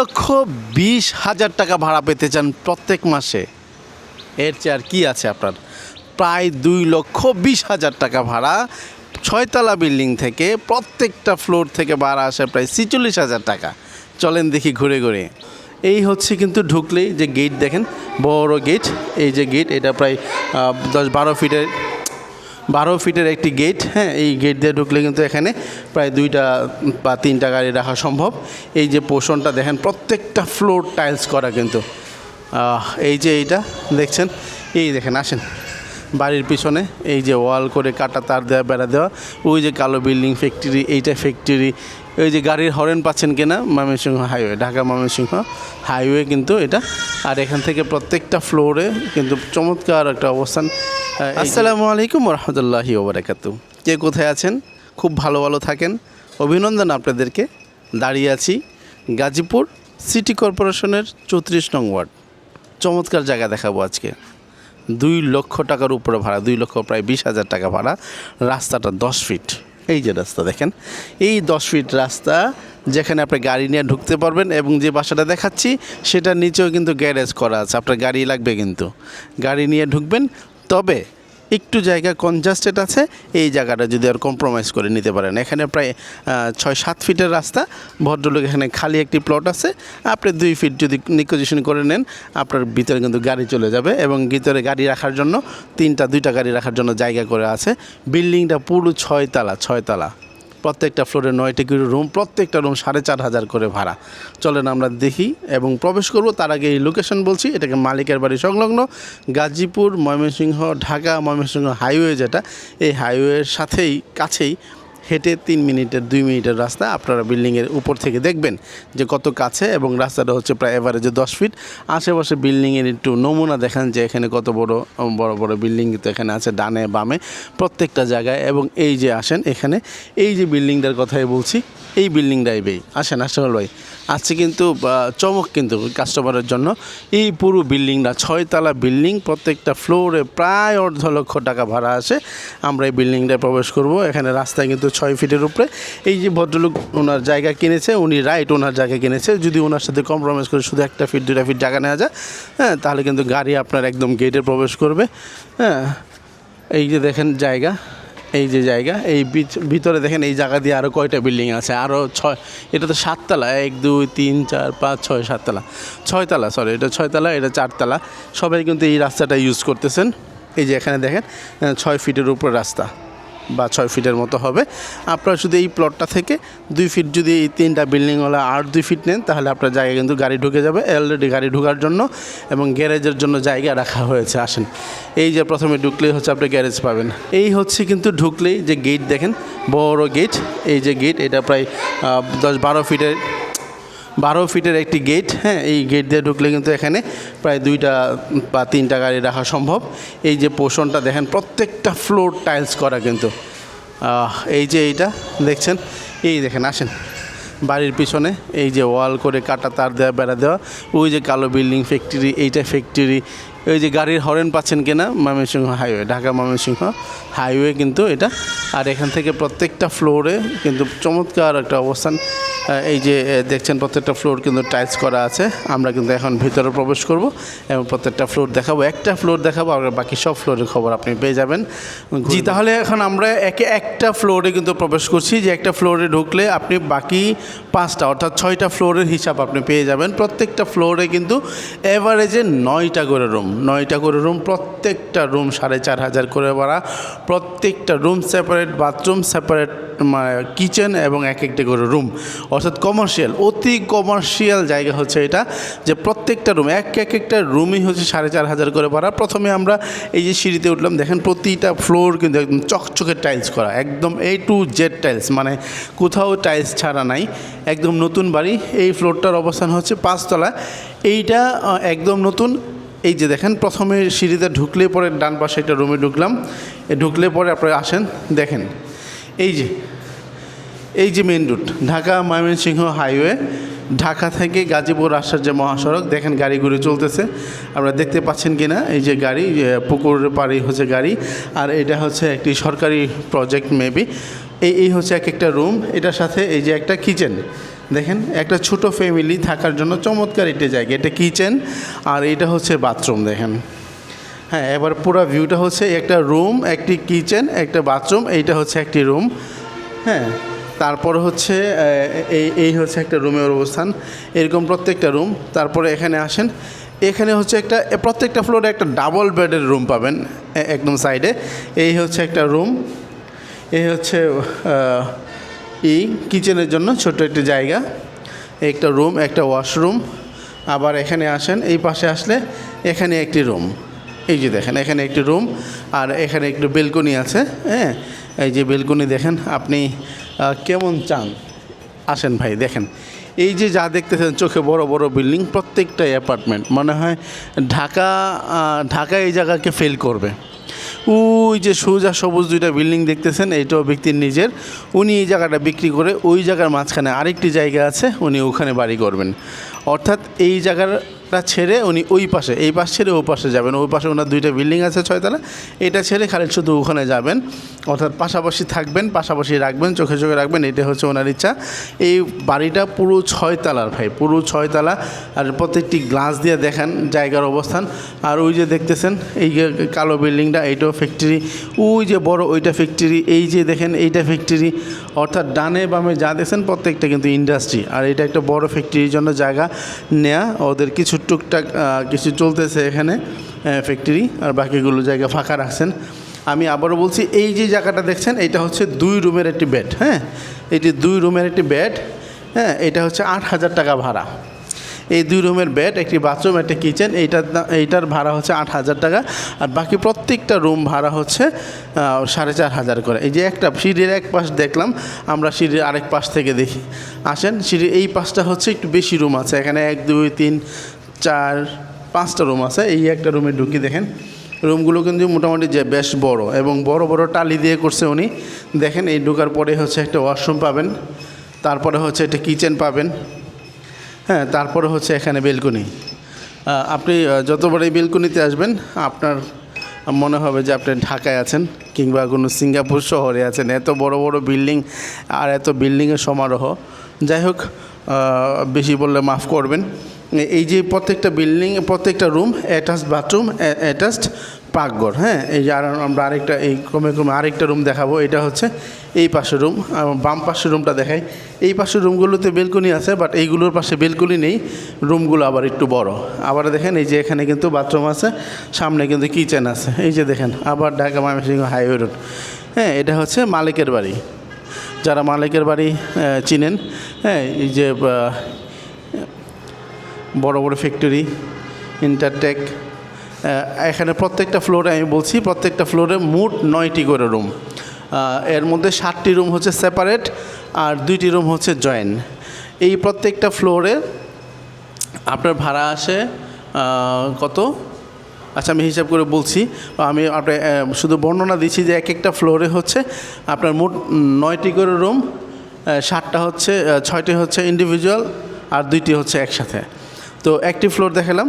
লক্ষ বিশ হাজার টাকা ভাড়া পেতে চান প্রত্যেক মাসে। এর চেয়ে আর কী আছে আপনার? প্রায় দুই লক্ষ বিশ হাজার টাকা ভাড়া, ছয়তলা বিল্ডিং থেকে প্রত্যেকটা ফ্লোর থেকে ভাড়া আসে প্রায় ছিচল্লিশ হাজার টাকা। চলেন দেখি ঘুরে ঘুরে। এই হচ্ছে কিন্তু ঢুকলেই যে গেট দেখেন, বড় গেট এই যে গেট এটা প্রায় দশ বারো ফিটের বারো ফিটের একটি গেট হ্যাঁ এই গেট দিয়ে ঢুকলে কিন্তু এখানে প্রায় দুইটা বা তিনটা গাড়ি রাখা সম্ভব। এই যে পোষণটা দেখেন, প্রত্যেকটা ফ্লোর টাইলস করা কিন্তু। এই যে এইটা, দেখছেন? এই দেখেন, আসেন। বাড়ির পিছনে এই যে ওয়াল করে কাটা, তার দেওয়া বেড়া দেওয়া, ওই যে কালো বিল্ডিং ফ্যাক্টরি এইটা ফ্যাক্টরি ওই যে গাড়ির হরেন পাচ্ছেন কিনা ময়মনসিংহ হাইওয়ে, ঢাকা ময়মনসিংহ হাইওয়ে কিন্তু এটা। আর এখান থেকে প্রত্যেকটা ফ্লোরে কিন্তু চমৎকার একটা অবস্থান। আসসালামু আলাইকুম রহমতুল্লাহি ওবরাকাতু। কে কোথায় আছেন? খুব ভালো ভালো থাকেন। অভিনন্দন আপনাদেরকে। দাঁড়িয়ে আছি গাজীপুর সিটি কর্পোরেশনের চৌত্রিশ নং ওয়ার্ড। চমৎকার জায়গা দেখাবো আজকে। দুই লক্ষ টাকার উপরে ভাড়া, দুই লক্ষ, প্রায় বিশ হাজার টাকা ভাড়া। রাস্তাটা দশ ফিট এই যে রাস্তা দেখেন, এই দশ ফিট রাস্তা যেখানে আপনি গাড়ি নিয়ে ঢুকতে পারবেন এবং যে বাসাটা দেখাচ্ছি, সেটার নিচেও কিন্তু গ্যারেজ করা আছে, আপনার গাড়ি লাগবে কিন্তু। গাড়ি নিয়ে ঢুকবেন, তবে একটু জায়গা কনজাস্টেড আছে, এই জায়গাটা যদি আর কম্প্রোমাইজ করে নিতে পারেন। এখানে প্রায় ছয় সাত ফিটের রাস্তা, ভদ্রলোক এখানে খালি একটি প্লট আছে। আপনি দুই ফিট যদি নিকোজিশন করে নেন, আপনার ভিতরে কিন্তু গাড়ি চলে যাবে এবং ভিতরে গাড়ি রাখার জন্য তিনটা, দুইটা গাড়ি রাখার জন্য জায়গা করে আছে। বিল্ডিংটা পুরো ছয়তলা ছয়তলা। প্রত্যেকটা ফ্লোরে নয়টি করে রুম, প্রত্যেকটা রুম সাড়ে চার হাজার করে ভাড়া। চলেন আমরা দেখি এবং প্রবেশ করব, তার আগে এই লোকেশন বলছি, এটাকে মালিকের বাড়ি সংলগ্ন, গাজীপুর, ময়মনসিংহ, ঢাকা, ময়মনসিংহ হাইওয়ে যেটা, এই হাইওয়ের সাথেই কাছেই হেঁটে তিন মিনিটের, দুই মিনিটের রাস্তা আপনারা বিল্ডিংয়ের উপর থেকে দেখবেন যে কত কাছে এবং রাস্তাটা হচ্ছে প্রায় এভারেজে দশ ফিট আশেপাশে বিল্ডিংয়ের একটু নমুনা দেখান যে এখানে কত বড় বড় বড় বিল্ডিং তো এখানে আছে ডানে, বামে, প্রত্যেকটা জায়গায়। এবং এই যে আসেন এখানে, এই যে বিল্ডিংটার কথাই বলছি, এই বিল্ডিংটাই বেই। আসেন, আশরাফুল ভাই, আজকে কিন্তু চমক কিন্তু কাস্টমারের জন্য এই পুরো বিল্ডিংটা ছয়তলা বিল্ডিং, প্রত্যেকটা ফ্লোরে প্রায় অর্ধ লক্ষ টাকা ভাড়া আসে। আমরা এই বিল্ডিংটায় প্রবেশ করব। এখানে রাস্তায় কিন্তু ছয় ফিটের উপরে। এই যে ভদ্রলোক ওনার জায়গা কিনেছে, উনি রাইট ওনার জায়গা কিনেছে। যদি ওনার সাথে কম্প্রোমাইজ করে শুধু একটা ফিট দুটা ফিট জায়গা নেওয়া যায় হ্যাঁ তাহলে কিন্তু গাড়ি আপনার একদম গেটে প্রবেশ করবে। হ্যাঁ এই যে দেখেন জায়গা, এই যে জায়গা, এই ভিত- ভিতরে দেখেন এই জায়গা দিয়ে আরও কয়টা বিল্ডিং আছে? আরও ছয় এটা তো সাততলা, এক, দুই, তিন, চার, পাঁচ, ছয়, সাততলা। ছয়তলা সরি এটা ছয়তলা, এটা চারতলা। সবাই কিন্তু এই রাস্তাটা ইউজ করতেছেন। এই যে এখানে দেখেন ছয় ফিটের উপর রাস্তা। বা ছয় ফিটের মতো হবে। আপনারা শুধু এই প্লটটা থেকে দুই ফিট যদি এই তিনটা বিল্ডিংওয়ালা আর দুই ফিট নেন, তাহলে আপনার জায়গায় কিন্তু গাড়ি ঢুকে যাবে অলরেডি গাড়ি ঢুকার জন্য এবং গ্যারেজের জন্য জায়গা রাখা হয়েছে। আসেন, এই যে প্রথমে ঢুকলেই হচ্ছে আপনি গ্যারেজ পাবেন। এই হচ্ছে কিন্তু ঢুকলেই যে গেট দেখেন, বড় গেট এই যে গেট এটা প্রায় দশ বারো ফিটের বারো ফিটের একটি গেট হ্যাঁ এই গেট দিয়ে ঢুকলে কিন্তু এখানে প্রায় দুইটা বা তিনটা গাড়ি রাখা সম্ভব। এই যে পোষণটা দেখেন, প্রত্যেকটা ফ্লোর টাইলস করা কিন্তু। এই যে এইটা, দেখছেন? এই দেখেন, আসেন। বাড়ির পিছনে এই যে ওয়াল করে কাটা, তার দেওয়া, বেড়া দেওয়া, ওই যে কালো বিল্ডিং, ফ্যাক্টরি, এইটা ফ্যাক্টরি ওই যে গাড়ির হরেন পাচ্ছেন কিনা ময়মনসিংহ হাইওয়ে ঢাকা ময়মনসিংহ হাইওয়ে কিন্তু এটা। আর এখান থেকে প্রত্যেকটা ফ্লোরে কিন্তু চমৎকার একটা অবস্থান। এই যে দেখছেন প্রত্যেকটা ফ্লোর কিন্তু টাইলস করা আছে। আমরা কিন্তু এখন ভিতরে প্রবেশ করব এবং প্রত্যেকটা ফ্লোর দেখাবো। একটা ফ্লোর দেখাবো আর বাকি সব ফ্লোরের খবর আপনি পেয়ে যাবেন। জি তাহলে এখন আমরা একে একটা ফ্লোরে কিন্তু প্রবেশ করছি। যে একটা ফ্লোরে ঢুকলে আপনি বাকি পাঁচটা অর্থাৎ ছয়টা ফ্লোরের হিসাব আপনি পেয়ে যাবেন। প্রত্যেকটা ফ্লোরে কিন্তু এভারেজে নয়টা করে রুম নয়টা করে রুম প্রত্যেকটা রুম সাড়ে চার হাজার করে ভাড়া। প্রত্যেকটা রুম সেপারেট বাথরুম সেপারেট মানে কিচেন এবং এক একটা করে রুম অর্থাৎ কমার্শিয়াল অতি কমার্শিয়াল জায়গা হচ্ছে এটা, যে প্রত্যেকটা রুম এক এক একটা রুমই হচ্ছে সাড়ে চার হাজার করে ভাড়া। প্রথমে আমরা এই যে সিঁড়িতে উঠলাম, দেখেন প্রতিটা ফ্লোর কিন্তু একদম চকচকে টাইলস করা, একদম এ টু জেড টাইলস মানে কোথাও টাইলস ছাড়া নাই, একদম নতুন বাড়ি। এই ফ্লোরটার অবস্থান হচ্ছে পাঁচতলা। এইটা একদম নতুন এই যে দেখেন, প্রথমে সিঁড়িতে ঢুকলে পরে ডান পাশে একটা রুমে ঢুকলাম। ঢুকলে পরে আপনারা আসেন, দেখেন। এই যে এই যে main route Dhaka Mymensingh highway Dhaka থেকে গাজীপুর আসার যে মহাসড়ক, দেখেন গাড়ি ঘুরে চলতেছে। আপনারা দেখতে পাচ্ছেন কি না এই যে গাড়ি পুকুর পাড়ি হচ্ছে গাড়ি, আর এটা হচ্ছে একটি সরকারি প্রজেক্ট মেবি এই এই হচ্ছে এক একটা রুম এটার সাথে এই যে একটা কিচেন দেখেন, একটা ছোট ফ্যামিলি থাকার জন্য চমৎকার একটা জায়গা। এটা কিচেন আর এটা হচ্ছে বাথরুম দেখেন। হ্যাঁ এবার পুরো ভিউটা হচ্ছে একটা রুম একটি কিচেন একটা বাথরুম এইটা হচ্ছে একটি রুম হ্যাঁ তারপর হচ্ছে এই এই হচ্ছে একটা রুমের অবস্থান। এরকম প্রত্যেকটা রুম তারপরে এখানে আসেন। এখানে হচ্ছে একটা প্রত্যেকটা ফ্লোরে একটা ডাবল বেডের রুম পাবেন একদম সাইডে এই হচ্ছে একটা রুম এই হচ্ছে এই কিচেনের জন্য ছোট একটি জায়গা, একটা রুম, একটা ওয়াশরুম। আবার এখানে আসেন, এই পাশে আসলে এখানে একটি রুম। এই যে দেখেন, এখানে একটি রুম আর এখানে একটু বেলকনি আছে হ্যাঁ? এই যে বেলকনি দেখেন, আপনি কেমন চান? আসেন ভাই, দেখেন। এই যে যা দেখতেছেন, চোখে বড় বড় বিল্ডিং প্রত্যেকটাই অ্যাপার্টমেন্ট। মনে হয় ঢাকা ঢাকা এই জায়গাকে ফেল করবে। ওই যে সোজা সবুজ দুইটা বিল্ডিং দেখতেছেন এইটাও ব্যক্তির নিজের। উনি এই জায়গাটা বিক্রি করে ওই জায়গার মাঝখানে আরেকটি জায়গা আছে, উনি ওখানে বাড়ি করবেন। অর্থাৎ এই জায়গাটা ছেড়ে উনি ওই পাশে, এই পাশ ছেড়ে ওই পাশে যাবেন। ওই পাশে ওনার দুইটা বিল্ডিং আছে ছয়তলা। এটা ছেড়ে খালি শুধু ওখানে যাবেন। অর্থাৎ পাশাপাশি থাকবেন, পাশাপাশি রাখবেন, চোখে চোখে রাখবেন এটা হচ্ছে ওনার ইচ্ছা। এই বাড়িটা পুরো ছয়তলার ভাই, পুরো ছয়তলা। আর প্রত্যেকটি গ্লাস দিয়ে দেখেন জায়গার অবস্থান। আর ওই যে দেখতেছেন, এই যে কালো বিল্ডিংটা এইটাও ফ্যাক্টরি ওই যে বড় ওইটা ফ্যাক্টরি এই যে দেখেন এইটা ফ্যাক্টরি অর্থাৎ ডানে বামে যা দেখছেন, প্রত্যেকটা কিন্তু ইন্ডাস্ট্রি আর এটা একটা বড় ফ্যাক্টরির জন্য জায়গা নেয়া, ওদের কিছু টুকটাক কিছু চলতেছে এখানে ফ্যাক্টরি আর বাকিগুলো জায়গা ফাঁকা রাখছেন। আমি আবারও বলছি, এই যে জায়গাটা দেখছেন, এটা হচ্ছে দুই রুমের একটি বেড হ্যাঁ? এটি দুই রুমের একটি বেড হ্যাঁ? এটা হচ্ছে আট হাজার টাকা ভাড়া। এই দুই রুমের বেড একটি বাথরুম একটা কিচেন এইটার এইটার ভাড়া হচ্ছে আট হাজার টাকা, আর বাকি প্রত্যেকটা রুম ভাড়া হচ্ছে সাড়ে চার হাজার করে। এই যে একটা সিঁড়ির এক পাশ দেখলাম, আমরা সিঁড়ির আরেক পাশ থেকে দেখি। আসেন, সিঁড়ির এই পাশটা হচ্ছে একটু বেশি রুম আছে, এখানে এক, দুই, তিন চার, পাঁচটা রুম আছে। এই একটা রুমে ঢুকি দেখেন। রুমগুলো কিন্তু মোটামুটি যে বেশ বড় এবং বড় বড় টালি দিয়ে করছে উনি। দেখেন, এই ঢোকার পরে হচ্ছে একটা ওয়াশরুম পাবেন, তারপরে হচ্ছে একটা কিচেন পাবেন হ্যাঁ তারপরে হচ্ছে এখানে বেলকনি। আপনি যতবার এই বেলকনিতে আসবেন, আপনার মনে হবে যে আপনি ঢাকায় আছেন কিংবা কোনো সিঙ্গাপুর শহরে আছেন। এত বড় বড় বিল্ডিং আর এত বিল্ডিংয়ের সমারোহ। যাই হোক বেশি বললে মাফ করবেন। এই যে প্রত্যেকটা বিল্ডিং প্রত্যেকটা রুম অ্যাটাচড বাথরুম অ্যাটাচড পাকঘর হ্যাঁ? এই যে আর আমরা আরেকটা, এই ক্রমে ক্রমে আরেকটা রুম দেখাবো, এটা হচ্ছে এই পাশের রুম বাম পাশের রুমটা দেখাই। এই পাশের রুমগুলোতে বেলকনি আছে বাট এইগুলোর পাশে বেলকনি নেই রুমগুলো আবার একটু বড়। আবার দেখেন, এই যে এখানে কিন্তু বাথরুম আছে, সামনে কিন্তু কিচেন আছে। এই যে দেখেন, আবার ঢাকা ময়মনসিংহ হাইওয়ে রোড হ্যাঁ এটা হচ্ছে মালিকের বাড়ি। যারা মালিকের বাড়ি চিনেন হ্যাঁ এই যে বড় বড় ফ্যাক্টরি ইন্টারটেক এখানে প্রত্যেকটা ফ্লোরে আমি বলছি, প্রত্যেকটা ফ্লোরে মোট নয়টি করে রুম এর মধ্যে সাতটি রুম হচ্ছে সেপারেট আর দুইটি রুম হচ্ছে জয়েন্ট এই প্রত্যেকটা ফ্লোরে আপনার ভাড়া আসে কত? আচ্ছা আমি হিসাব করে বলছি, আমি আপনার শুধু বর্ণনা দিচ্ছি যে এক একটা ফ্লোরে হচ্ছে আপনার মোট নয়টি করে রুম সাতটা হচ্ছে ছয়টি হচ্ছে ইন্ডিভিজুয়াল আর দুইটি হচ্ছে একসাথে। তো একটি ফ্লোর দেখালাম।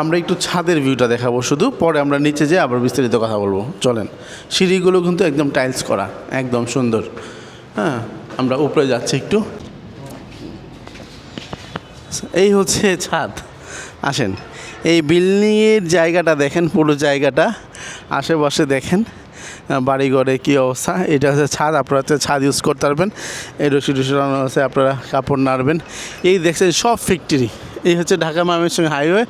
আমরা একটু ছাদের ভিউটা দেখাবো শুধু, পরে আমরা নিচে যেয়ে আবার বিস্তারিত কথা বলব। চলেন, সিঁড়িগুলো কিন্তু একদম টাইলস করা, একদম সুন্দর। হ্যাঁ আমরা উপরে যাচ্ছি একটু। এই হচ্ছে ছাদ। আসেন, এই বিল্ডিংয়ের জায়গাটা দেখেন, পুরো জায়গাটা, আশেপাশে দেখেন বাড়িঘরে কী অবস্থা। এটা হচ্ছে ছাদ, আপনারা হচ্ছে ছাদ ইউজ করতে পারবেন। এই রসি টসি আছে, আপনারা কাপড় নাড়বেন। এই দেখছেন সব ফ্যাক্টরি এই হচ্ছে ঢাকা ময়মনসিংহ হাইওয়ে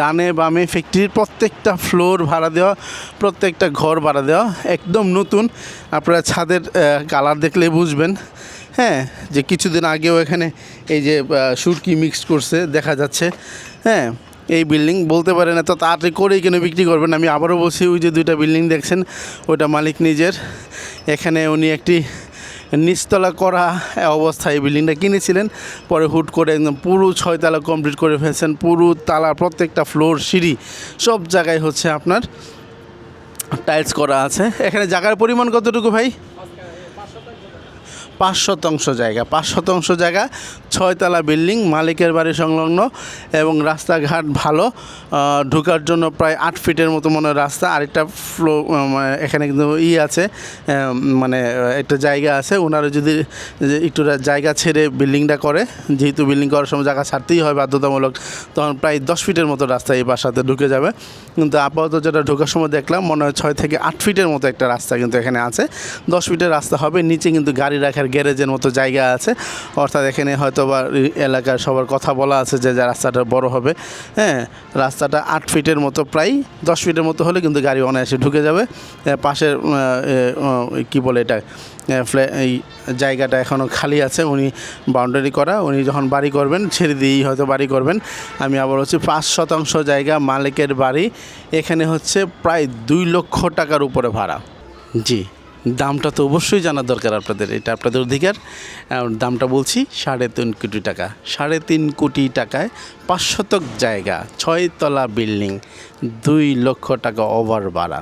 ডানে বামে ফ্যাক্টরির প্রত্যেকটা ফ্লোর ভাড়া দেওয়া, প্রত্যেকটা ঘর ভাড়া দেওয়া, একদম নতুন। আপনারা ছাদের কালার দেখলে বুঝবেন। হ্যাঁ যে কিছুদিন আগেও এখানে এই যে সুরকি মিক্স করছে, দেখা যাচ্ছে। হ্যাঁ এই বিল্ডিং বলতে পারেন এত তাড়াতাড়ি করেই কেন বিক্রি করবেন? আমি আবারও বলছি, ওই যে দুইটা বিল্ডিং দেখছেন, ওইটা মালিক নিজের। এখানে উনি একটি নিচতলা করা অবস্থায় এই বিল্ডিংটা কিনেছিলেন। পরে হুট করে একদম পুরো ছয়তলা কমপ্লিট করে ফেলছেন। পুরো তালা, প্রত্যেকটা ফ্লোর সিঁড়ি, সব জায়গায় হচ্ছে আপনার টাইলস করা আছে। এখানে জায়গার পরিমাণ কতটুকু ভাই? পাঁচ শতাংশ জায়গা। পাঁচ শতাংশ জায়গা, ছয়তলা বিল্ডিং, মালিকের বাড়ি সংলগ্ন এবং রাস্তাঘাট ভালো। ঢোকার জন্য প্রায় আট ফিটের মতো মনে রাস্তা। আরেকটা ফ্লো এখানে কিন্তু ই আছে মানে একটা জায়গা আছে। ওনারা যদি একটু জায়গা ছেড়ে বিল্ডিংটা করে, যেহেতু বিল্ডিং করার সময় জায়গা ছাড়তেই হয় বাধ্যতামূলক, তখন প্রায় দশ ফিটের মতো রাস্তা এই বাসাতে ঢুকে যাবে। কিন্তু আপাতত যেটা ঢোকার সময় দেখলাম, মনে হয় ছয় থেকে আট ফিটের মতো একটা রাস্তা কিন্তু এখানে আছে। দশ ফিটের রাস্তা হবে, নিচে কিন্তু গাড়ি রাখার গ্যারেজের মতো জায়গা আছে। অর্থাৎ এখানে হয়তো বা এলাকার সবার কথা বলা আছে যে রাস্তাটা বড় হবে। হ্যাঁ রাস্তাটা আট ফিটের মতো, প্রায় দশ ফিটের মতো হলে কিন্তু গাড়ি অনায়াসে ঢুকে যাবে। পাশের কি বলে এটা? এই জায়গাটা এখনও খালি আছে। উনি বাউন্ডারি করা। উনি যখন বাড়ি করবেন, ছেড়ে দিয়েই হয়তো বাড়ি করবেন। আমি আবার হচ্ছে পাঁচ শতাংশ জায়গা মালিকের বাড়ি। এখানে হচ্ছে প্রায় দুই লক্ষ টাকার উপরে ভাড়া। জি। দামটা তো অবশ্যই জানা দরকার আপনাদের, এটা আপনাদের অধিকার। দামটা বলছি সাড়ে তিন কোটি টাকা, সাড়ে তিন কোটি টাকায় পাঁচ শতক জায়গা, ছয়তলা বিল্ডিং, দুই লক্ষ টাকা ওভার ভাড়া।